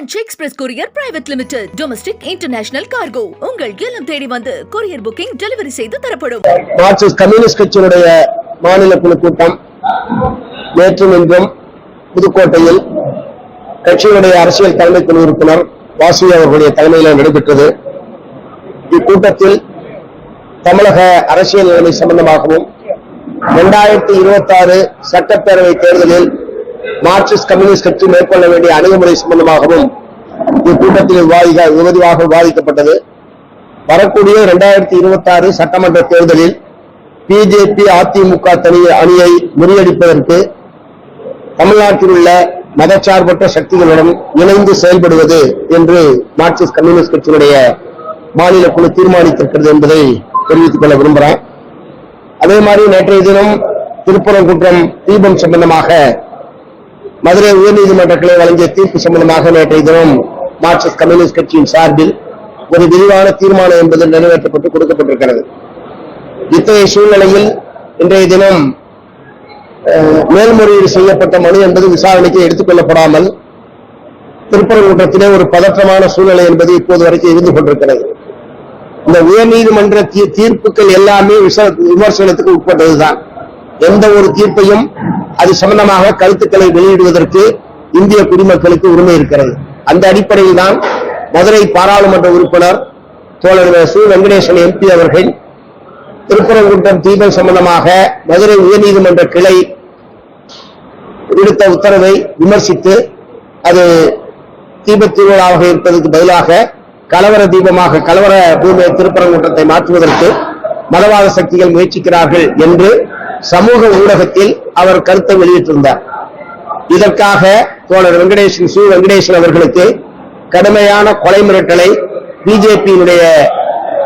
Franch express courier private limited domestic international cargo உங்கள் இல்லம் தேடி வந்து கொரியர் புக்கிங் டெலிவரி செய்து தரப்படும். மார்க்சிஸ்ட் கம்யூனிஸ்ட் கட்சியினுடைய மாநில குழு கூட்டம் நேற்றும் இன்றும் புதுக்கோட்டையில் கட்சியினுடைய அரசியல் தலைமை குழு உறுப்பினர் வாசி அவர்களுடைய தலைமையில் நடைபெற்றது. இக்கூட்டத்தில் தமிழக அரசியல் நிலைமை சம்பந்தமாகவும் இரண்டாயிரத்தி இருபத்தி ஆறு சட்டப்பேரவை தேர்தலில் மார்க்சிஸ்ட் கம்யூனிஸ்ட் கட்சி மேற்கொள்ள வேண்டிய அணுகுமுறை சம்பந்தமாகவும் இக்கூட்டத்தில் விவாதிக்க விரிவாக விவாதிக்கப்பட்டது. வரக்கூடிய இரண்டாயிரத்தி இருபத்தி ஆறு சட்டமன்ற தேர்தலில் பிஜேபி அதிமுக தனி அணியை முறியடிப்பதற்கு தமிழ்நாட்டில் உள்ள மதச்சார்பற்ற சக்திகளுடன் இணைந்து செயல்படுவது என்று மார்க்சிஸ்ட் கம்யூனிஸ்ட் கட்சியினுடைய மாநில குழு தீர்மானித்திருக்கிறது என்பதை தெரிவித்துக் கொள்ள விரும்புகிறேன் அதே மாதிரி நேற்றைய தினம் திருப்பரங்குன்றம் தீபம் சம்பந்தமாக மதுரை உயர்நீதிமன்ற கிளை வழங்கிய தீர்ப்பு சம்பந்தமாக நேற்றைய தினம் மார்க்சிஸ்ட் கம்யூனிஸ்ட் கட்சியின் சார்பில் ஒரு விரிவான தீர்மானம் என்பது நிறைவேற்றப்பட்டு கொடுக்கப்பட்டிருக்கிறது. இத்தகைய சூழ்நிலையில் இன்றைய தினம் மேல்முறையீடு செய்யப்பட்ட மனு என்பது விசாரணைக்கு எடுத்துக் கொள்ளப்படாமல் திருப்பரங்குன்றத்திலே ஒரு பதற்றமான சூழ்நிலை என்பது இப்போது வரைக்கும் இருந்து கொண்டிருக்கிறது. இந்த உயர்நீதிமன்ற தீர்ப்புகள் எல்லாமே விச- விமர்சனத்துக்கு உட்பட்டதுதான். எந்த ஒரு தீர்ப்பையும் அது சம்பந்தமாக கருத்துக்களை வெளியிடுவதற்கு இந்திய குடிமக்களுக்கு உரிமை இருக்கிறது. அந்த அடிப்படையில் தான் மதுரை பாராளுமன்ற உறுப்பினர் தோழர் சு. வெங்கடேசன் எம்பி அவர்கள் திருப்பரங்குன்றம் தீபம் சம்பந்தமாக மதுரை உயர்நீதிமன்ற கிளை விடுத்த உத்தரவை விமர்சித்து அது தீபத் திருவிழாவாக இருப்பதற்கு பதிலாக கலவர தீபமாக கலவர பூமியை திருப்பரங்குன்றத்தை மாற்றுவதற்கு மதவாத சக்திகள் முயற்சிக்கிறார்கள் என்று சமூக ஊடகத்தில் அவர் கருத்தை வெளியிட்டிருந்தார். இதற்காக தோழர் வெங்கடேசன் சு வெங்கடேசன் அவர்களுக்கு கடுமையான கொலை மிரட்டலை பிஜேபியினுடைய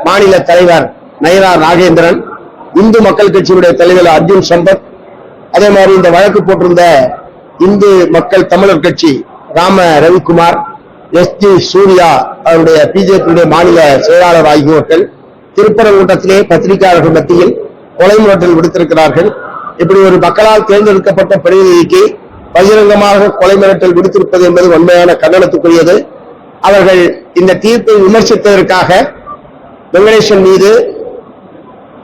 மாநில தலைவர் நயனா நாகேந்திரன் இந்து மக்கள் கட்சியினுடைய தலைவர் அர்ஜுன் சம்பத் அதே மாதிரி இந்த வழக்கு போட்டிருந்த இந்து மக்கள் தமிழர் கட்சி ராம ரவிக்குமார் எஸ் ஜி சூர்யா அவருடைய பிஜேபியுடைய மாநில செயலாளர் ஆகியோர்கள் திருப்பரங்குன்றத்திலே பத்திரிகையாளர்கள் மத்தியில் கொலை மிரட்டல் விடுத்திருக்கிறார்கள். இப்படி ஒரு மக்களால் தேர்ந்தெடுக்கப்பட்ட பிரதிநிதிக்கு பகிரங்கமாக கொலை மிரட்டல் விடுத்திருப்பது என்பது உண்மையான கண்டனத்துக்குரியது. அவர்கள் இந்த தீர்ப்பை விமர்சித்ததற்காக வெங்கடேசன் மீது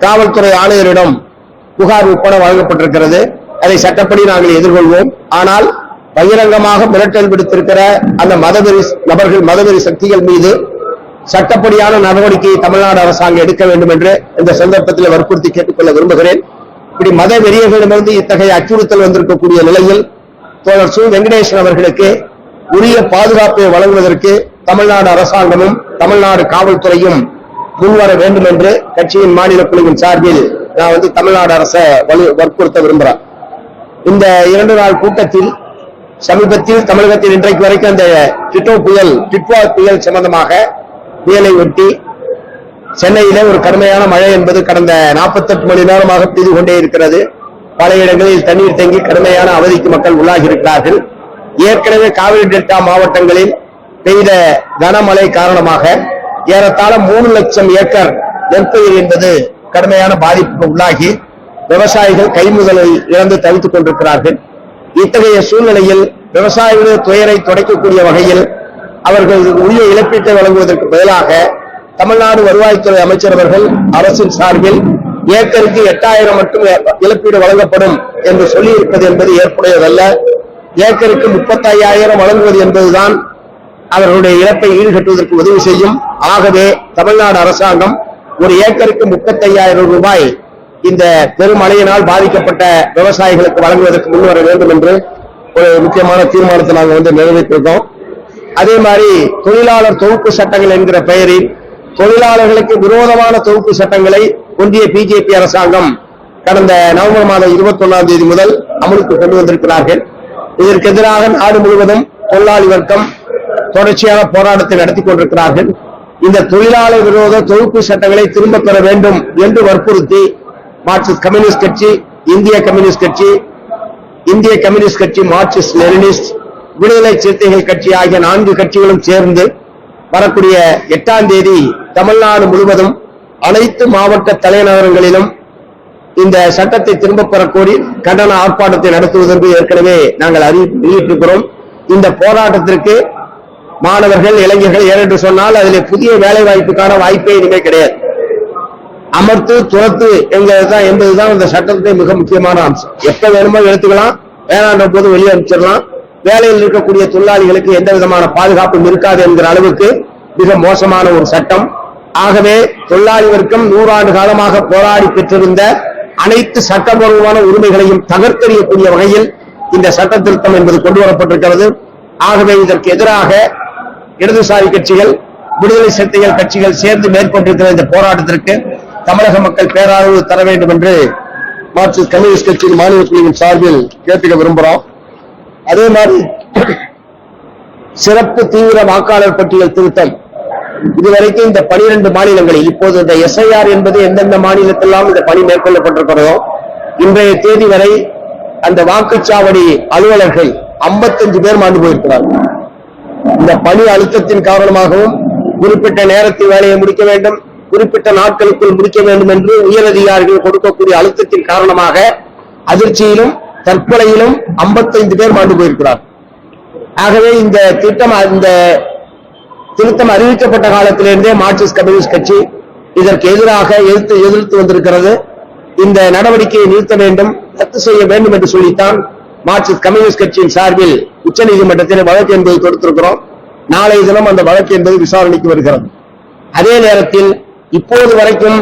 காவல்துறை ஆணையரிடம் புகார் உட்பட வழங்கப்பட்டிருக்கிறது. அதை சட்டப்படி நாங்கள் எதிர்கொள்வோம். ஆனால் பகிரங்கமாக மிரட்டல் விடுத்திருக்கிற அந்த மதவெறி நபர்கள் மதவெறி சக்திகள் மீது சட்டப்படியான நடவடிக்கையை தமிழ்நாடு அரசாங்கம் எடுக்க வேண்டும் என்று இந்த சந்தர்ப்பத்தில் வற்புறுத்தி கேட்டுக்கொள்ள விரும்புகிறேன். இப்படி மத வெறியர்களிடமிருந்து இத்தகைய அச்சுறுத்தல் வந்திருக்கக்கூடிய நிலையில் தோழர் சு. வெங்கடேசன் அவர்களுக்கு உரிய பாதுகாப்பை வழங்குவதற்கு தமிழ்நாடு அரசாங்கமும் தமிழ்நாடு காவல்துறையும் முன்வர வேண்டும் என்று கட்சியின் மாநில குழுவின் சார்பில் நான் வந்து தமிழ்நாடு அரசை வலு- வற்புறுத்த விரும்புகிறேன். இந்த இரண்டு நாள் கூட்டத்தில் சமீபத்தில் தமிழகத்தில் இன்றைக்கு வரைக்கும் அந்த டிட்டோ புயல் டிட்வா புயல் சம்பந்தமாக புயலை ஒட்டி சென்னையிலே ஒரு கடுமையான மழை என்பது கடந்த 48 மணி நேரமாக பெய்து கொண்டே இருக்கிறது. பல இடங்களில் தண்ணீர் தேங்கி கடுமையான அவதிக்கு மக்கள் உள்ளாகி இருக்கிறார்கள் ஏற்கனவே காவிரி டெல்டா மாவட்டங்களில் பெய்த கனமழை காரணமாக ஏறத்தாழ மூணு லட்சம் ஏக்கர் நெற்பயிர் என்பது கடுமையான பாதிப்புக்கு உள்ளாகி விவசாயிகள் கைமுதலை இழந்து தவித்துக் கொண்டிருக்கிறார்கள். இத்தகைய சூழ்நிலையில் விவசாயிகள் துயரை துடைக்கக்கூடிய வகையில் அவர்கள் உரிய இழப்பீட்டை வழங்குவதற்கு பதிலாக தமிழ்நாடு வருவாய்த்துறை அமைச்சர் அவர்கள் அரசின் சார்பில் ஏக்கருக்கு எட்டாயிரம் மட்டும் இழப்பீடு வழங்கப்படும் என்று சொல்லியிருப்பது என்பது ஏற்புடையதல்ல. ஏக்கருக்கு முப்பத்தையாயிரம் வழங்குவது என்பதுதான் அவர்களுடைய இழப்பை ஈடுகட்டுவதற்கு உதவி செய்யும். ஆகவே தமிழ்நாடு அரசாங்கம் ஒரு ஏக்கருக்கு முப்பத்தையாயிரம் ரூபாய் இந்த பெருமழையினால் பாதிக்கப்பட்ட விவசாயிகளுக்கு வழங்குவதற்கு முன்வர வேண்டும் என்று ஒரு முக்கியமான தீர்மானத்தை நாங்கள் வந்து நிறைவேற்றிருக்கோம். அதே மாதிரி தொழிலாளர் தொகுப்பு சட்டங்கள் என்கிற பெயரில் தொழிலாளர்களுக்கு விரோதமான தொகுப்பு சட்டங்களை ஒன்றிய பிஜேபி அரசாங்கம் கடந்த நவம்பர் மாதம் இருபத்தி ஒன்னாம் தேதி முதல் அமலுக்கு கொண்டு வந்திருக்கிறார்கள். இதற்கு எதிராக நாடு முழுவதும் தொழிலாளி வர்க்கம் தொடர்ச்சியான போராட்டத்தை நடத்தி கொண்டிருக்கிறார்கள். இந்த தொழிலாளர் விரோத தொகுப்பு சட்டங்களை திரும்ப பெற வேண்டும் என்று வற்புறுத்தி மார்க்சிஸ்ட் கம்யூனிஸ்ட் கட்சி இந்திய கம்யூனிஸ்ட் கட்சி இந்திய கம்யூனிஸ்ட் கட்சி மார்க்சிஸ்ட் லெனினிஸ்ட் விடுதலை சிறுத்தைகள் கட்சி ஆகிய நான்கு கட்சிகளும் சேர்ந்து வரக்கூடிய எட்டாம் தேதி தமிழ்நாடு முழுவதும் அனைத்து மாவட்ட தலைநகரங்களிலும் இந்த சட்டத்தை திரும்பப் பெறக்கோரி கண்டன ஆர்ப்பாட்டத்தை நடத்துவதற்கு ஏற்கனவே நாங்கள் அறிவிப்பு வெளியிட்டிருக்கிறோம். இந்த போராட்டத்திற்கு மாணவர்கள் இளைஞர்கள் ஏனென்று சொன்னால் அதில் புதிய வேலை வாய்ப்புக்கான வாய்ப்பே இனிமே கிடையாது. அமர்த்து துரத்து என்கிறதுதான் என்பதுதான் இந்த சட்டத்தை மிக முக்கியமான அம்சம். எப்ப வேணுமோ எடுத்துக்கலாம் வேணான்ற போது வெளியே அனுப்பிச்சிடலாம். வேலையில் இருக்கக்கூடிய தொழிலாளிகளுக்கு எந்த விதமான பாதுகாப்பும் இருக்காது என்கிற அளவுக்கு மிக மோசமான ஒரு சட்டம். ஆகவே தொழிலாளி வர்க்கம் நூறாண்டு காலமாக போராடி பெற்றிருந்த அனைத்து சட்டபூர்வமான உரிமைகளையும் தகர்த்தெறியக்கூடிய வகையில் இந்த சட்ட திருத்தம் என்பது கொண்டு வரப்பட்டிருக்கிறது. ஆகவே இதற்கு எதிராக இடதுசாரி கட்சிகள் விடுதலை சிறுத்தைகள் கட்சிகள் சேர்ந்து மேற்கொண்டிருக்கிற இந்த போராட்டத்திற்கு தமிழக மக்கள் பேராதரவு தர வேண்டும் என்று மார்க்சிஸ்ட் கம்யூனிஸ்ட் கட்சியின் மாநில குழுவின் சார்பில் கேட்டுக்க விரும்புகிறோம். அதே மாதிரி சிறப்பு தீவிர வாக்காளர் பட்டியல் திருத்தம். இதுவரைக்கும் இந்த 12 மாநிலங்களில் இப்போது இந்த எஸ்ஐஆர் என்பது எந்தெந்த மாநிலத்தெல்லாம் இந்த பணி மேற்கொள்ளப்பட்டிருக்கிறதோ இன்றைய தேதி வரை அந்த வாக்குச்சாவடி அலுவலர்கள் 55 பேர் மாண்டு போயிருக்கிறார்கள் இந்த பணி அழுத்தத்தின் காரணமாகவும் குறிப்பிட்ட நேரத்தில் வேலையை முடிக்க வேண்டும் குறிப்பிட்ட நாட்களுக்குள் முடிக்க வேண்டும் என்று உயரதிகாரிகள் கொடுக்கக்கூடிய அழுத்தத்தின் காரணமாக அதிர்ச்சியிலும் தற்கொலையிலும் 55 பேர் மாண்டு போயிருக்கிறார். ஆகவே இந்த திட்டம் இந்த திருத்தம் அறிவிக்கப்பட்ட காலத்திலிருந்தே மார்க்சிஸ்ட் கம்யூனிஸ்ட் கட்சி இதற்கு எதிராக எதிர்த்து எதிர்த்து வந்திருக்கிறது. இந்த நடவடிக்கையை நிறுத்த வேண்டும் ரத்து செய்ய வேண்டும் என்று சொல்லித்தான் மார்க்சிஸ்ட் கம்யூனிஸ்ட் கட்சியின் சார்பில் உச்சநீதிமன்றத்தில் வழக்கு என்பது தொடுத்திருக்கிறோம். நாளைய தினம் அந்த வழக்கு என்பது விசாரணைக்கு வருகிறது. அதே நேரத்தில் இப்போது வரைக்கும்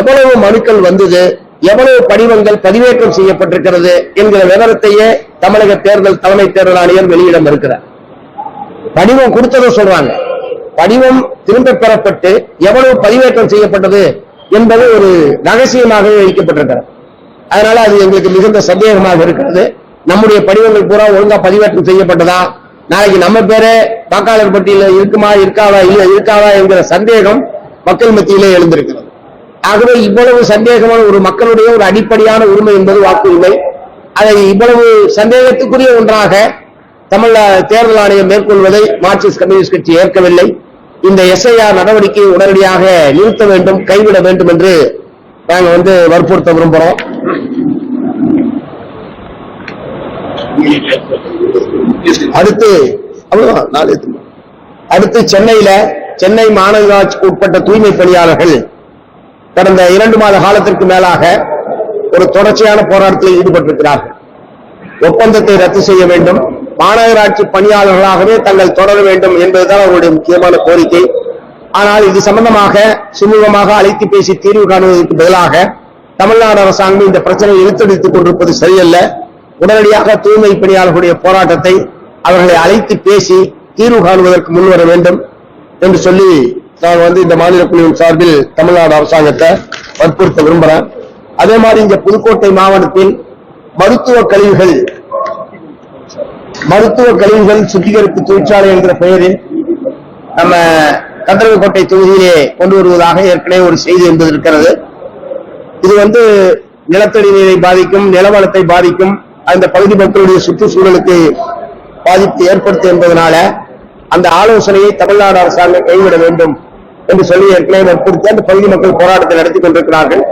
எவ்வளவு மனுக்கள் வந்தது எவ்வளவு படிவங்கள் பதிவேற்றம் செய்யப்பட்டிருக்கிறது என்கிற விவரத்தையே தமிழக தேர்தல் தலைமை தேர்தல் ஆணையர் வெளியிடம் இருக்கிறார். படிவம் கொடுத்ததை சொல்றாங்க. படிவம் திரும்ப பெறப்பட்டு எவ்வளவு பதிவேற்றம் செய்யப்பட்டது என்பது ஒரு ரகசியமாகவே வைக்கப்பட்டிருக்கிறது. அதனால அது எங்களுக்கு மிகுந்த சந்தேகமாக இருக்கிறது. நம்முடைய படிவங்கள் பூரா ஒழுங்கா பதிவேற்றம் செய்யப்பட்டதா? நாளைக்கு நம்ம பேரே வாக்காளர் பட்டியல இருக்குமா இருக்காதா இல்ல இருக்காதா என்கிற சந்தேகம் மக்கள் மத்தியிலே எழுந்திருக்கிறது. ஆகவே இவ்வளவு சந்தேகமான ஒரு மக்களுடைய ஒரு அடிப்படையான உரிமை என்பது வாக்குரிமை. அதை இவ்வளவு சந்தேகத்துக்குரிய ஒன்றாக தமிழ் தேர்தல் ஆணையம் மேற்கொள்வதை மார்க்சிஸ்ட் கம்யூனிஸ்ட் கட்சி ஏற்கவில்லை. இந்த எஸ்ஐஆர் நடவடிக்கையை உடனடியாக நிறுத்த வேண்டும் கைவிட வேண்டும் என்று நாங்க வந்து வற்புறுத்த விரும்புறோம். அடுத்து அவ்வளவுதான். அடுத்து சென்னையில சென்னை மாநகராட்சிக்கு உட்பட்ட தூய்மை பணியாளர்கள் கடந்த இரண்டு மாத காலத்திற்கு மேலாக ஒரு தொடர்ச்சியான போராட்டத்தில் ஈடுபட்டிருக்கிறார்கள். ஒப்பந்தத்தை ரத்து செய்ய வேண்டும். மாநகராட்சி பணியாளர்களாகவே தங்கள் தொடர வேண்டும் என்பதுதான் அவருடைய முக்கியமான கோரிக்கை. ஆனால் இது சம்பந்தமாக சுமூகமாக அழைத்து பேசி தீர்வு காணுவதற்கு பதிலாக தமிழ்நாடு அரசாங்கம் இந்த பிரச்சனையை இழுத்தடித்துக் கொண்டிருப்பது சரியல்ல. உடனடியாக தூய்மை பணியாளர்களுடைய போராட்டத்தை அவர்களை அழைத்து பேசி தீர்வு காணுவதற்கு முன்வர வேண்டும் என்று சொல்லி நான் வந்து இந்த மாநில குழுவின் சார்பில் தமிழ்நாடு அரசாங்கத்தை வற்புறுத்த விரும்புறேன். அதே மாதிரி இங்க புதுக்கோட்டை மாவட்டத்தில் மருத்துவ கழிவுகள் மருத்துவ கழிவுகள் சுத்திகரிப்பு தொழிற்சாலை என்கிற பெயரில் நம்ம கந்தரவக்கோட்டை தொகுதியிலே கொண்டு வருவதாக ஏற்கனவே ஒரு செய்தி என்பது இருக்கிறது. இது வந்து நிலத்தடி நீரை பாதிக்கும் நிலவளத்தை பாதிக்கும் அந்த பகுதி மக்களுடைய சுற்றுச்சூழலுக்கு பாதிப்பு ஏற்படுத்தும் என்பதனால அந்த ஆலோசனையை தமிழ்நாடு அரசாங்கம் கைவிட வேண்டும். என்று சொல்லி ஏற்கனவே வற்புறுத்தி அந்த பகுதி மக்கள் போராட்டத்தை நடத்தி கொண்டிருக்கிறார்கள்.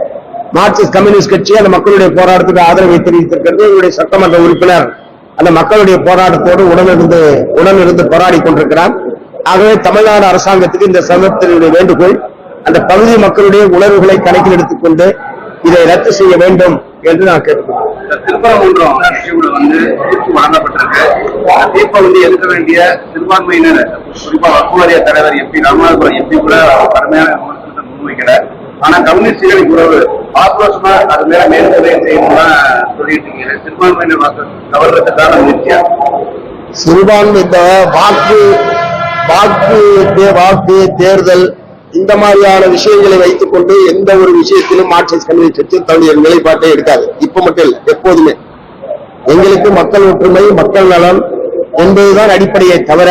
மார்க்சிஸ்ட் கம்யூனிஸ்ட் கட்சி அந்த மக்களுடைய போராட்டத்துக்கு ஆதரவை தெரிவித்திருக்கிறது. எங்களுடைய சட்டமன்ற உறுப்பினர் அந்த மக்களுடைய போராட்டத்தோடு உடனிருந்து உடனிருந்து போராடி கொண்டிருக்கிறார். ஆகவே தமிழ்நாடு அரசாங்கத்துக்கு இந்த சந்தர்ப்பத்தினுடைய வேண்டுகோள் அந்த பகுதி மக்களுடைய உணர்வுகளை கணக்கில் எடுத்துக்கொண்டு இதை ரத்து செய்ய வேண்டும் என்று நான் கேட்டுக்கொள்கிறேன். திருப்பரங்குன்றம் வந்து தீர்ப்பு வழங்கப்பட்டிருக்கு. தீர்ப்பை வந்து எதிர்க்க வேண்டிய சிறுபான்மையினர் குறிப்பா வக்குவாரிய தலைவர் எம்பி ராமநாதபுரம் எம்பி கூட கடுமையான விமர்சனத்தை முன்வைக்கல. ஆனா கம்யூனிஸ்டுகள் இவ்வளவு ஆக்ரோஷமா அது மேல மேற்கொள்ள செய்யணும்லாம் சொல்லிட்டு இருக்கீங்க. சிறுபான்மையினர் வாக்கு கவர்றதுக்கான முயற்சியா? சிறுபான்மை வாக்கு வாக்கு வாக்கு தேர்தல் இந்த மாதிரியான விஷயங்களை வைத்துக் கொண்டு எந்த ஒரு விஷயத்திலும் மார்க்சிஸ்ட் கம்யூனிஸ்ட் கட்சி தன்னுடைய நிலைப்பாட்டை எடுக்காது. இப்ப மட்டும் இல்லை எப்போதுமே. எங்களுக்கு மக்கள் ஒற்றுமை மக்கள் நலன் என்பதுதான் அடிப்படையை தவிர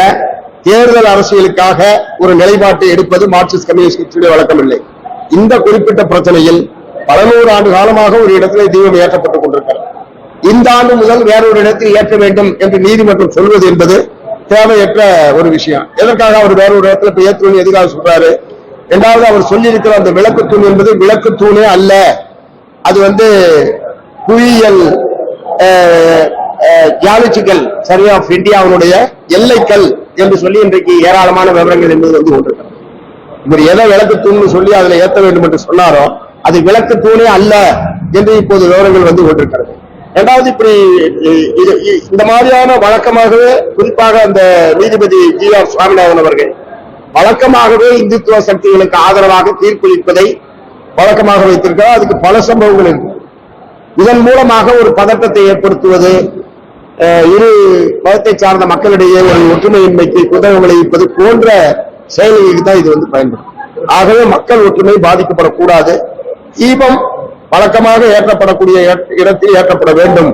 தேர்தல் அரசியலுக்காக ஒரு நிலைப்பாட்டை எடுப்பது மார்க்சிஸ்ட் கம்யூனிஸ்ட் கட்சியுடைய வழக்கம் இல்லை இந்த குறிப்பிட்ட பிரச்சனையில் பல நூறு ஆண்டு காலமாக ஒரு இடத்துல தீபம் ஏற்றப்பட்டுக் கொண்டிருக்கிறது. இந்த ஆண்டு முதல் வேறொரு இடத்தில் ஏற்ற வேண்டும் என்று நீதிமன்றம் சொல்வது என்பது தேவையற்ற ஒரு விஷயம். எதற்காக அவர் வேறொரு இடத்துல இப்ப ஏற்றணும் எதுக்காக சொல்றாரு? இரண்டாவது அவர் சொல்லியிருக்கிற அந்த விளக்கு தூண் என்பது விளக்கு தூணே அல்ல. அது வந்து புவியியல் ஜியாலஜிக்கல் சர்வே ஆஃப் இந்தியாவுடைய எல்லைக்கல் என்று சொல்லி இன்றைக்கு ஏராளமான விவரங்கள் என்பது வந்து ஒன்று இவர் எதை விளக்கு தூண்னு சொல்லி அதில் ஏற்ற வேண்டும் என்று சொன்னாரோ அது விளக்கு தூணே அல்ல என்று இப்போது விவரங்கள் வந்து கொண்டிருக்கிறது. இரண்டாவது இப்படி இது- இந்த மாதிரியான வழக்கமாகவே குறிப்பாக அந்த நீதிபதி ஜி ஆர் சுவாமிநாதன் அவர்கள் வழக்கமாகவே இந்துத்துவ சக்திகளுக்கு ஆதரவாக தீர்ப்பளிப்பதை வழக்கமாக வைத்திருக்கிறார். அதுக்கு பல சம்பவங்கள் இருக்கு. இதன் மூலமாக ஒரு பதட்டத்தை ஏற்படுத்துவது இரு மதத்தை சார்ந்த மக்களிடையே ஒரு ஒற்றுமையின்மைக்கு குதவம் விளைவிப்பது போன்ற செயல்களுக்கு தான் இது வந்து பயன்படும். ஆகவே மக்கள் ஒற்றுமை பாதிக்கப்படக்கூடாது. தீபம் வழக்கமாக ஏற்றப்படக்கூடிய இடத்தில் ஏற்றப்பட வேண்டும்.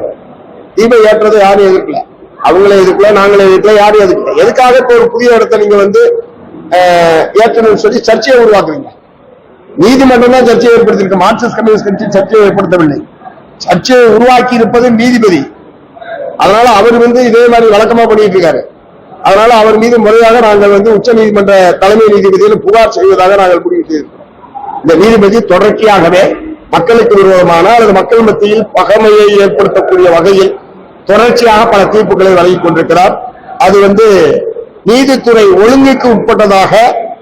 தீபம் ஏற்றது யாரும் எதிர்க்கல. அவங்களே எதிர்க்கல நாங்களே எதிர்க்கல யாரும் எதிர்க்கல. எதுக்காக இப்போ ஒரு புதிய இடத்தை நீங்க வந்து ஏற்றணும்னு சொல்லி சர்ச்சையை உருவாக்குறீங்க. நீதிமன்றம் தான் சர்ச்சையை ஏற்படுத்தியிருக்கு. மார்க்சிஸ்ட் கம்யூனிஸ்ட் கட்சி சர்ச்சையை ஏற்படுத்தவில்லை. சர்ச்சையை உருவாக்கி இருப்பது நீதிபதி. அதனால அவர் வந்து இதே மாதிரி வழக்கமா பண்ணிட்டு இருக்காரு. அதனால அவர் மீது முறையாக நாங்கள் வந்து உச்ச நீதிமன்ற தலைமை நீதிபதியில் புகார் செய்வதாக நாங்கள் முடிவு செய்திருக்கிறோம் இந்த நீதிபதி தொடர்ச்சியாகவே மக்களுக்கு விரோதமான அல்லது மக்கள் மத்தியில் பகைமையை ஏற்படுத்தக்கூடிய வகையில் தொடர்ச்சியாக பல தீர்ப்புகளை வழங்கிக் கொண்டிருக்கிறார். அது வந்து நீதித்துறை ஒழுங்குக்கு உட்பட்டதாக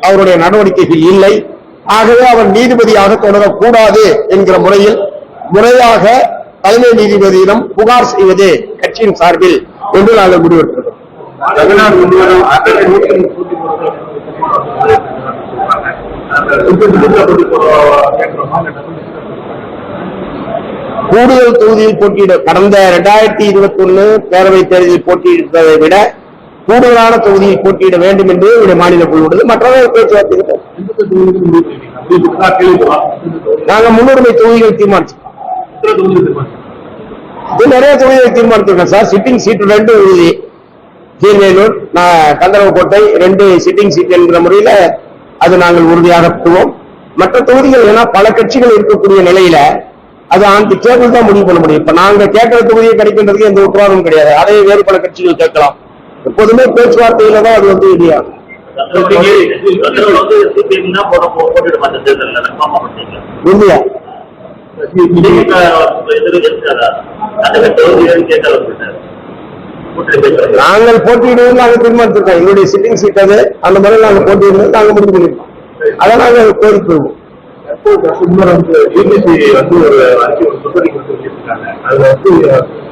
அவருடைய நடவடிக்கைகள் இல்லை. ஆகவே அவர் நீதிபதியாக தொடரக்கூடாது என்கிற முறையில் முறையாக தலைமை நீதிபதியிடம் புகார் செய்வது கட்சியின் சார்பில் என்று நாங்கள் முடிவெடுக்கிறோம். கூடுதல் தொகுதியில் போட்டியிட கடந்த இரண்டாயிரத்தி இருபத்தி ஒன்னு பேரவைத் தேர்தலில் போட்டியிட்டதை விட கூடுதலான தொகுதியை போட்டியிட வேண்டும் என்று ஒரு மாநில குழு உள்ளது மற்றவர்கள் பேச்சுவார்த்தை நாங்க முன்னுரிமை தொகுதிகள் தீர்மானிச்சோம் இது நிறைய தொகுதிகள் தீர்மானிச்சிருக்கோம் சார். சிட்டிங் சீட் ரெண்டு உறுதி கீழ்வேலூர் நான் கந்தரவக்கோட்டை ரெண்டு சிட்டிங் சீட் என்கிற முறையில அது நாங்கள் உறுதியாகத்துவோம் மற்ற தொகுதிகள் ஏன்னா பல கட்சிகள் இருக்கக்கூடிய நிலையில அது அந்த டேபிள் தான் முடிவு பண்ண முடியும். இப்ப நாங்க கேட்கிற தொகுதியை கிடைக்கின்றதுக்கு எந்த உத்தரவாதமும் கிடையாது. அதே வேறு பல கட்சிகள் கேட்கலாம். எப்போதுமே பேச்சுவார்த்தையில தான் அது வந்து இல்லையாகும் உறுதியா நாங்கள் போட்டியிடுவது நாங்க தீர்மானிச்சிருக்கோம். எங்களுடைய சிட்டிங் சீட் அது. அந்த முறையில் நாங்க போட்டியிடுவது நாங்க முடிவு பண்ணிருக்கோம் அதை நாங்க கோரிக்கை பெறுவோம் வந்து ஒரு அறிக்கை ஒரு புத்தகம் வந்து வெளியிட்டிருக்காங்க. அதுல வந்து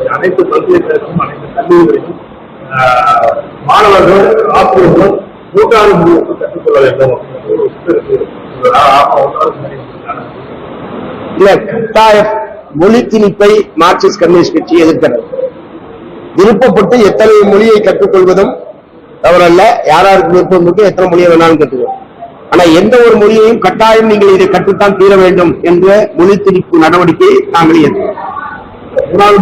அனைத்து பல்கலைக்கழகம் அனைத்து கல்லூரிகளிலும் ஆஹ், மாணவர்கள் ஆசிரியர்கள் மூன்றாவது மொழியை கற்றுக்கொள்ள வேண்டும் இல்ல கட்டாய மொழி திணிப்பை மார்க்சிஸ்ட் கம்யூனிஸ்ட் கட்சி எதிர்க்கிறது விருப்பப்பட்டு எத்தனை மொழியை கற்றுக்கொள்வதும் தவறல்ல. யாராருக்கு விருப்பம் இருக்கு எத்தனை மொழியை வேணாலும் கற்றுக்கணும் ஆனா எந்த ஒரு மொழியையும் கட்டாயம் நீங்கள் இதை கற்றுத்தான் தீர வேண்டும் என்ற மொழி திணிப்பு நடவடிக்கையை நாங்கள் ஏற்கிறோம் மூணாவது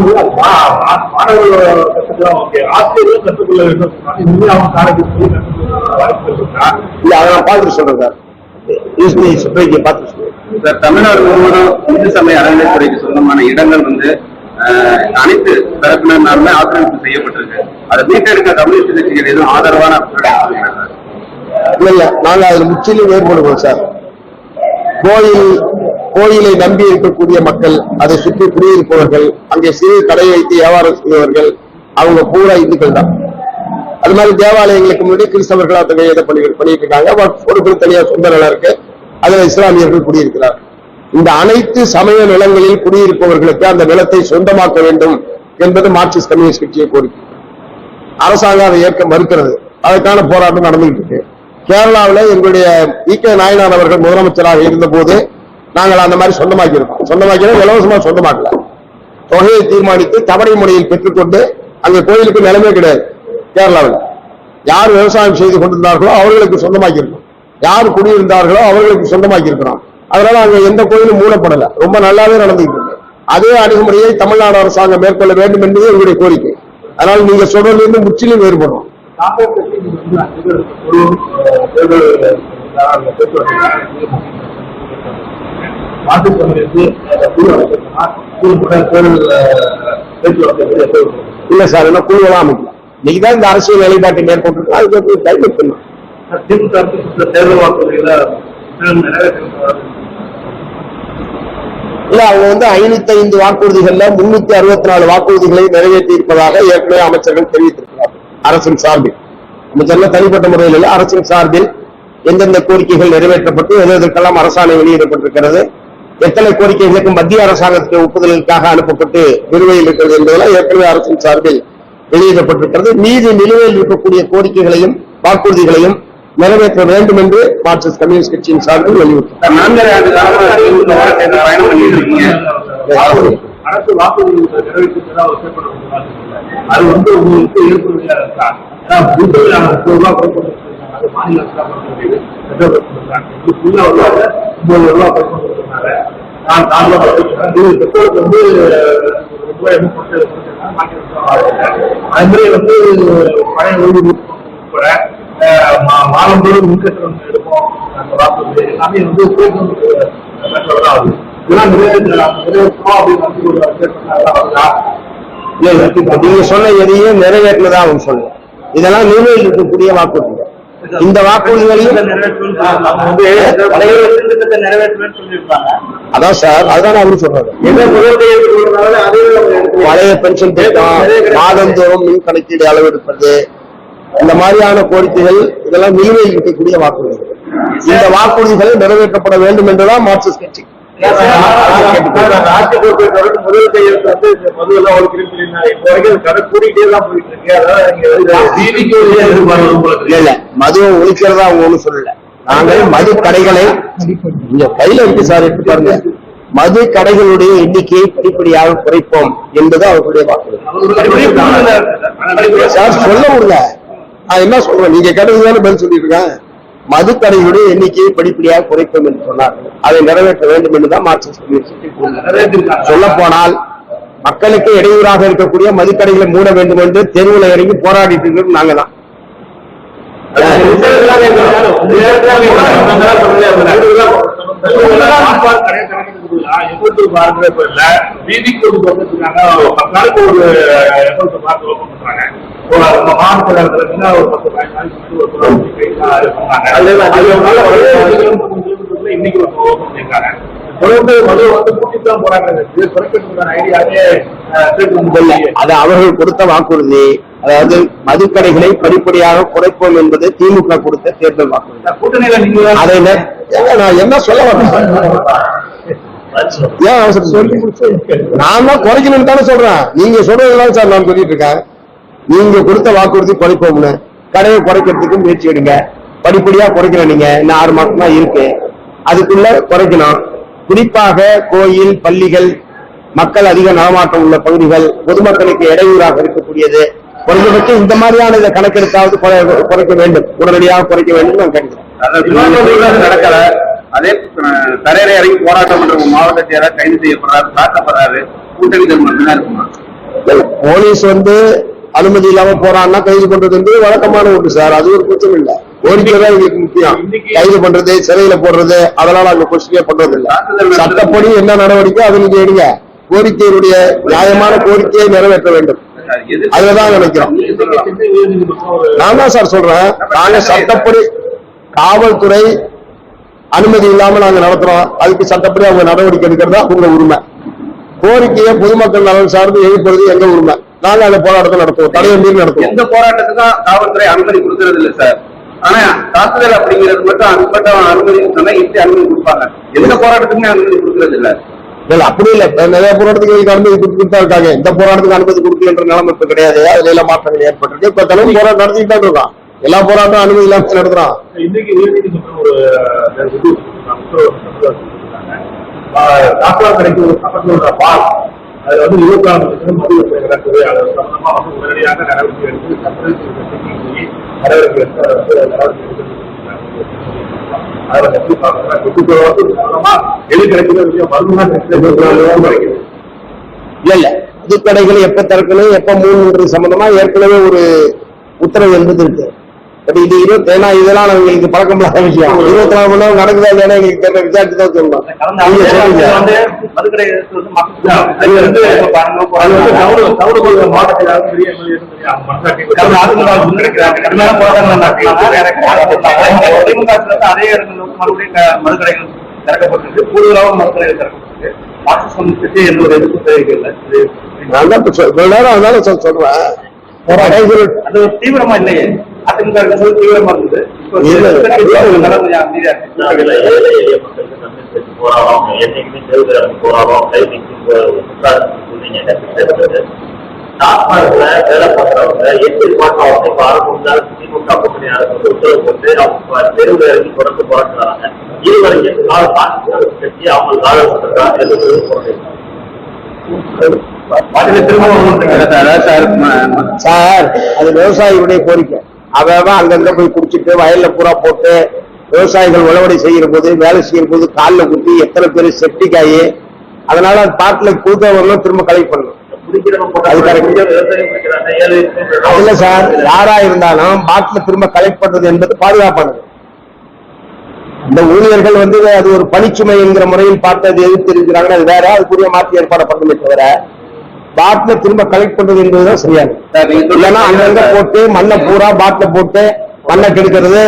மாணவர்கள் கற்றுக்கலாம் ஓகே ஆசிரியர்கள் கற்றுக்கொள்ள வேண்டும் இனிமே அவங்க காலேஜுக்கு போய் கற்றுக்கொள்ள இல்ல அதை நான் பார்த்துட்டு சொல்றேன் சார் யூஸ்லி சுப்ரீஜியை பார்த்து சொல்றேன் சார் தமிழ்நாடு முழுவதும் இந்து சமய அறநிலைத்துறைக்கு சொந்தமான இடங்கள் வந்து அனைத்து தரப்பினருமே ஆக்கிரமிப்பு செய்யப்பட்டிருக்கு. அதை மீட்டெடுக்க தமிழ் கட்சிகள் எதுவும் ஆதரவான இல்ல இல்ல. நாங்க அதுல முற்றிலும் வேறுபடுவோம் சார். கோயில் கோயிலை நம்பி இருக்கக்கூடிய மக்கள் அதை சுற்றி குடியிருப்பவர்கள் அங்கே சிறு கடை வைத்து வியாபாரம் செய்பவர்கள் அவங்க பூரா இந்துக்கள் தான். அது மாதிரி தேவாலயங்களுக்கு முன்னாடி கிறிஸ்தவர்கள் அத்தகைய இதை பண்ணி பண்ணிட்டு இருக்காங்க ஒரு தனியா சொந்த நிலம் இருக்கு. அதுல இஸ்லாமியர்கள் குடியிருக்கிறார். இந்த அனைத்து சமய நிலங்களில் குடியிருப்பவர்களுக்கு அந்த நிலத்தை சொந்தமாக்க வேண்டும் என்பது மார்க்சிஸ்ட் கம்யூனிஸ்ட் கட்சியை கோரிக்கை. அரசாங்கம் அதை ஏற்க மறுக்கிறது. அதற்கான போராட்டம் நடந்துகிட்டு இருக்கு. கேரளாவில் எங்களுடைய வி கே நாயனார் அவர்கள் முதலமைச்சராக இருந்தபோது நாங்கள் அந்த மாதிரி சொந்தமாக்கி இருக்கோம் சொந்தமாக்கிறோம் இலவசமா சொந்தமாக்கல. தொகையை தீர்மானித்து தவணை முறையில் பெற்றுக்கொண்டு அங்க கோயிலுக்கு நிலைமை கிடையாது. கேரளாவில். யார் விவசாயம் செய்து கொண்டிருந்தார்களோ அவர்களுக்கு சொந்தமாக்கி இருக்கும் யார் குடியிருந்தார்களோ அவர்களுக்கு சொந்தமாக்கி இருக்கிறோம் அதனால அங்க எந்த கோயிலும் மூடப்படல. ரொம்ப நல்லாவே நடந்துகிட்டு இருக்கு. அதே அணுகுமுறையை தமிழ்நாடு அரசாங்கம் மேற்கொள்ள வேண்டும் என்பது எங்களுடைய கோரிக்கை. அதனால நீங்க சொல்றதிலிருந்து முற்றிலும் வேறுபடும் ஒரு குழு குழு கூட தேர்தல் பேச்சுவார்த்தை? இல்ல சார் என்ன குழுவெல்லாம் அமைக்கலாம் இன்னைக்கு தான் இந்த அரசியல் நிலைப்பாட்டை மேற்கொண்டிருக்கோம். அதுக்கு டைம் பண்ணலாம் திமுக தேர்தல் இல்ல அவங்க வந்து ஐநூத்தி ஐந்து வாக்குறுதிகள்ல முன்னூத்தி அறுபத்தி நாலு வாக்குறுதிகளை நிறைவேற்றி இருப்பதாக ஏற்கனவே அமைச்சர்கள் தெரிவித்திருக்கிறார் அரசின் சார்பில். அமைச்சர்கள் தனிப்பட்ட முறையில் அரசின் சார்பில் எந்தெந்த கோரிக்கைகள் நிறைவேற்றப்பட்டு எது எதற்கெல்லாம் அரசாணை வெளியிடப்பட்டிருக்கிறது எத்தனை கோரிக்கைகளுக்கும் மத்திய அரசாங்கத்துக்கு ஒப்புதலுக்காக அனுப்பப்பட்டு நிலுவையில் இருக்கிறது என்பதெல்லாம் ஏற்கனவே அரசின் சார்பில் வெளியிடப்பட்டிருக்கிறது. மீதி நிலுவையில் இருக்கக்கூடிய கோரிக்கைகளையும் வாக்குறுதிகளையும் நிறைவேற்ற வேண்டும் என்று மார்க்சிஸ்ட் கம்யூனிஸ்ட் கட்சியின் சார்பில் வலியுறுத்தினார் அரசு வாக்குறுதி நிறைவேற்றா ஒரு அது வந்து உங்களுக்கு ஏற்புடையா இருக்கா முப்பது ரூபா மாநில அரசு ஃபுல்லா வருவாங்க ஒன்பது ரூபா நான் நாலு ரூபா பெட்ரோலுக்கு வந்து ரொம்ப என்ன கொடுத்து அது மாதிரி வந்து பழைய ஓய்வு உட்பட அஹ், மின்கட்டணம் எடுப்போம். வாக்குறுதி எல்லாமே வந்து போக்குவரத்து தான் ஆகுது இதெல்லாம் நிறைவேற்றலாம் அப்படின்னு வந்து ஒரு நீங்க சொன்ன எதையும் நிறைவேற்றினதா அவங்க சொல்லல இதெல்லாம் நிலுவையில் இருக்கக்கூடிய இந்த வாக்குறுதிகளையும் அதான் சார் அதான் அவரு சொல்றாரு. பழைய பென்ஷன் திட்டம் மாதந்தோறும் மின் கணக்கீடு அளவெடுப்பது இந்த மாதிரியான கோரிக்கைகள் இதெல்லாம் நிலுவையில் இருக்கக்கூடிய வாக்குறுதிகள். இந்த வாக்குறுதிகள் நிறைவேற்றப்பட வேண்டும் என்றுதான் மார்க்சிஸ்ட் கட்சி. முதல் கையெழுத்து வந்து மதுவெல்லாம் ஒழிக்கிறேன்னு சொல்லியிருந்தாங்க. இப்போ வரைக்கும் கடை கூடிக்கிட்டே தான் போயிட்டு இருக்கு. உங்களுக்கு இல்ல. மதுவை ஒழிக்கிறதா அவங்க ஒண்ணும் சொல்லல. நாங்கள் மது கடைகளை இங்க கையில இருக்கு சார் எடுத்து பாருங்க. மது கடைகளுடைய எண்ணிக்கையை படிப்படியாக குறைப்போம் என்பது அவர்களுடைய வாக்குறுதி. சார் சொல்ல விடுங்க நான் என்ன சொல்றேன்? நீங்க கேட்டதுதானே பதில் சொல்லிட்டு இருக்கேன். மதுக்கடையுடைய எண்ணிக்கையை படிப்படியாக குறைப்போம் என்று சொன்னார். அதை நிறைவேற்ற வேண்டும் என்றுதான் மார்க்சிஸ்ட் கம்யூனிஸ்ட் சொல்ல போனால் மக்களுக்கு இடையூறாக இருக்கக்கூடிய மதுக்கடைகளை மூட வேண்டும் என்று தெருவில் இறங்கி போராடிட்டு இருக்கிறோம் நாங்க தான் இன்னைக்கு ஒரு தொடர்ந்து மது வந்து கூட்டிட்டு தான் போறாங்க அது அவர்கள் கொடுத்த வாக்குறுதி. அதாவது மதுக்கடைகளை படிப்படியாக குறைப்போம் என்பது திமுக கொடுத்த தேர்தல் நீங்க அதை நான் என்ன சொல்ல வரேன்? நான் தான் குறைக்கணும்னு தானே சொல்றேன். நீங்க சொல்றதுதான் சார் நான் சொல்லிட்டு இருக்கேன். நீங்க கொடுத்த வாக்குறுதி குறைப்போம்னு. கடையை குறைக்கிறதுக்கு முயற்சி எடுங்க. படிப்படியா குறைக்கணும் நீங்க. இன்னும் ஆறு மாசம் தான் இருக்கு. அதுக்குள்ள குறைக்கணும். குறிப்பாக கோயில் பள்ளிகள் மக்கள் அதிக நடமாட்டம் உள்ள பகுதிகள் பொதுமக்களுக்கு இடையூறாக இருக்கக்கூடியது. குறைந்தபட்சம் இந்த மாதிரியான இதை கணக்கெடுத்தாவது குறை- குறைக்க வேண்டும். உடனடியாக குறைக்க வேண்டும் நான் கேட்கிறேன் நடக்கல. அதே அஹ், தரையில இறங்கி போராட்டம் பண்ற மாவட்ட செயலர் கைது செய்யப்படுறாரு தாக்கப்படுறாரு இருக்குமா? போலீஸ் வந்து அனுமதி இல்லாம போறான்னா கைது பண்றது வந்து வழக்கமான ஒன்று சார். அது ஒரு குற்றம் இல்ல. கோரிக்கை தான் எங்களுக்கு முக்கியம். கைது பண்றது சிறையில போடுறது அதெல்லாம் நாங்க கொஸ்டினே பண்றது இல்ல சட்டப்படி என்ன நடவடிக்கை அதை நீங்க எடுங்க. கோரிக்கையினுடைய நியாயமான கோரிக்கையை நிறைவேற்ற வேண்டும். அதுலதான் நினைக்கிறோம். நான் தான் சார் சொல்றேன். நாங்க சட்டப்படி காவல்துறை அனுமதி இல்லாம நாங்க நடத்துறோம். அதுக்கு சட்டப்படி அவங்க நடவடிக்கை எடுக்கிறது அவங்க உரிமை. கோரிக்கையை பொதுமக்கள் நலன் சார்ந்து எழுப்புறது எங்க உரிமை? நாங்க அந்த போராட்டத்தை நடத்துவோம். தடையை மீறி நடத்துவோம். எந்த போராட்டத்துக்கும் காவல்துறை அனுமதி கொடுக்கறது இல்ல சார். ஆனா தாக்குதல் அப்படிங்கிறது மட்டும் அனுமதி சொன்னா இப்படி அனுமதி கொடுப்பாங்க. எந்த போராட்டத்துக்குமே அனுமதி கொடுக்கறது இல்ல. இல்ல அப்படி இல்ல. நிறைய போராட்டத்துக்கு எங்களுக்கு அனுமதி கொடுத்துட்டு இருக்காங்க. இந்த போராட்டத்துக்கு அனுமதி கொடுக்கலன்ற நிலைமை இப்ப கிடையாது. அதுல எல்லாம் மாற்றங்கள் ஏற்பட்டிருக்கு. இப்ப தலைமை போராட்டம் நடத்திட்டு தான் இருக்கோம். எல்லா போராட்டம் அனுமதி இல்லாம நடத்துறான் இன்னைக்கு உயர்நீதிமன்றம் ஒரு அஹ், இது ஒரு பக்கத்துல பால். அதுல வந்து இருபத்தி நாலு லட்சம் மது விற்பனை அது சம்பந்தமா வந்து உடனடியாக நடவடிக்கை எடுத்து சட்டத்தில் நடவடிக்கை எடுத்து நடவடிக்கை எடுத்து அதில் எப்படி பார்க்கணும் சுற்றுச்சூழல் வந்து சம்பந்தமா எது மருந்து இல்ல. இல்ல எப்ப திறக்கணும் எப்ப மூணு சம்பந்தமா ஏற்கனவே ஒரு உத்தரவு என்பது இருக்கு பட் இது இருபத்தி ஏன்னா இதெல்லாம் எங்களுக்கு பழக்கம் இல்லாத விஷயம் இருபத்தி நாலு மணி நேரம் நடக்குதா இல்லையா எங்களுக்கு தெரியல விசாரிச்சு தான் மக்கள் அது வந்து மறுபடியும் மதுக்கடைகள் திறக்கப்பட்டிருக்கு கூடுதலாக மதுக்கடைகள் திறக்கப்பட்டிருக்கு மார்க்சிஸ்ட் பற்றி எந்த ஒரு எதிர்ப்பு தெரிவிக்கல இது நான் தான் சொல்றேன் அது ஒரு தீவிரமா இல்லையே அதிமுக இருக்கிறது தீவிரமா இருந்தது ஏழை எளிய மக்களுக்கு நன்மை போராடும் என்னைக்குமே தேர்தல் போராடும் கை நிற்கும் டாஸ்மார்க்ல வேலை பண்றவங்க எட்டு மாற்றவங்க இப்ப ஆறு திமுக கூட்டணியாளர் வந்து உத்தரவு போட்டு அவங்க தெருவில் இறங்கி தொடர்ந்து போராடுறாங்க இதுவரைக்கும் கால பாகிஸ்தான் கட்சி அவங்களுக்கு ஆதரவு எதிர்ப்பு சார் சார் அது விவசாயிகளுடைய கோரிக்கை. அவன் அங்கங்க போய் குடிச்சிட்டு வயல்ல பூரா போட்டு விவசாயிகள் உழவடை செய்யற போது வேலை செய்யற போது காலில் குத்தி எத்தனை பேர் செப்டிக் ஆகி அதனால அந்த பாட்டில கொடுத்தவங்களும் திரும்ப கலெக்ட் பண்ணணும். அது இல்ல சார். யாரா இருந்தாலும் பாட்டில திரும்ப கலெக்ட் பண்றது என்பது பாதுகாப்பானது. இந்த ஊழியர்கள் வந்து அது ஒரு பணிச்சுமை என்கிற முறையில் பார்த்து அது எதிர்த்து இருக்கிறாங்கன்னா அது வேற அதுக்குரிய மாற்றி ஏற்பாடு பண்ணணுமே தவிர பாட்டில திரும்ப கலெக்ட் பண்றது என்பதுதான் சரியாது சார், இல்லைன்னா அங்கங்க போட்டு மண்ணை பூரா பாட்டில போட்டு மண்ணை கெடுக்கிறது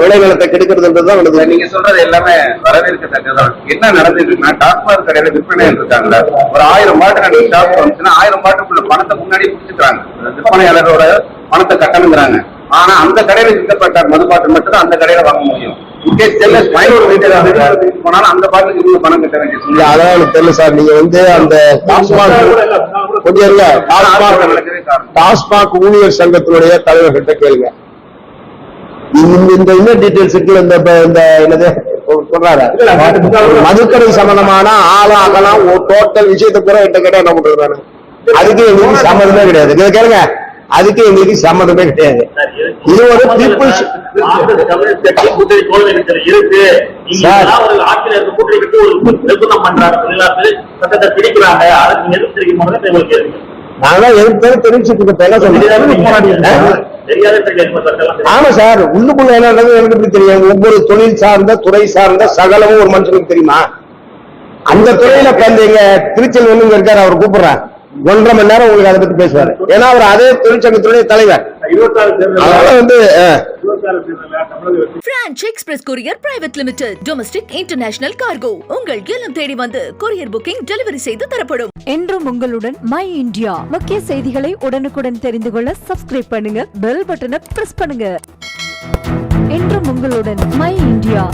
விளைநிலத்தை கெடுக்கிறதுன்றதுதான் இல்ல, நடக்குது நீங்க சொல்றது எல்லாமே வரவேற்கத்தக்கதான் என்ன நடந்துட்டு இருக்குன்னா டாஸ்மாக் கடையில விற்பனை இருக்காங்கல்ல ஒரு ஆயிரம் பாட்டு ரெண்டு ஷாப் வந்துச்சுன்னா ஆயிரம் பாட்டுக்குள்ள பணத்தை முன்னாடி பிடிச்சிக்கிறாங்க விற்பனையாளரோட பணத்தை கட்டணுங்கிறாங்க. ஆனா அந்த கடையில விற்கப்பட்ட மதுபாட்டு மட்டும் தான் அந்த கடையில வாங்க முடியும். அந்த பாட்டுக்கு இவங்க பணம் கட்ட வேண்டிய இல்ல. அதான் எனக்கு தெரியல சார். நீங்க வந்து அந்த டாஸ்மாக் கொஞ்சம் இல்ல டாஸ்மாக் டாஸ்மாக் ஊழியர் சங்கத்தினுடைய தலைவர்கிட்ட கேளுங்க. இந்த இந்த இன்னும் டீடைல்ஸ் இருக்குல்ல இந்த என்னது? சொல்றாரு. மதுக்கடை சம்பந்தமான ஆழம் அகலம் டோட்டல் விஷயத்தை பூரா என்கிட்ட கேட்டா என்ன பண்றது நானு? அதுக்கு எங்களுக்கு சம்மதமே கிடையாது. கேளுங்க. அதுக்கு எங்களுக்கு சம்மதமே கிடையாது. இது ஒரு இருக்கு. நீங்க எதிர்ப்பு தெரிவிக்கும் போது உங்களுக்கு இருக்கு நான் தான் எதுக்கு தெரிஞ்சுட்டு இருக்கேன் என்ன சொல்றேன் தெரியாத சட்டம் ஆமா சார். உள்ளுக்குள்ள என்ன எனக்கு எப்படி தெரியும் ஒவ்வொரு தொழில் சார்ந்த துறை சார்ந்த சகலமும் ஒரு மனுஷனுக்கு தெரியுமா? அந்த துறையில எங்க திருச்செல்வன் இருக்காரு அவர் கூப்பிடுறேன். ஒன்றரை மணி நேரம் உங்களுக்கு அதை பத்தி பேசுவாரு. ஏன்னா அவர் அதே தொழிற்சங்கத்துடைய தலைவர். அதனால வந்து Franch express courier private limited domestic international cargo. உங்கள் இல்லம் தேடி வந்து கொரியர் புக்கிங் டெலிவரி செய்து தரப்படும். என்றும் உங்களுடன் மை இந்தியா. முக்கிய செய்திகளை உடனுக்குடன் தெரிந்து கொள்ள சப்ஸ்கிரைப் பண்ணுங்க பெல் பட்டனை பிரஸ் பண்ணுங்க. என்றும் உங்களுடன் மை இந்தியா.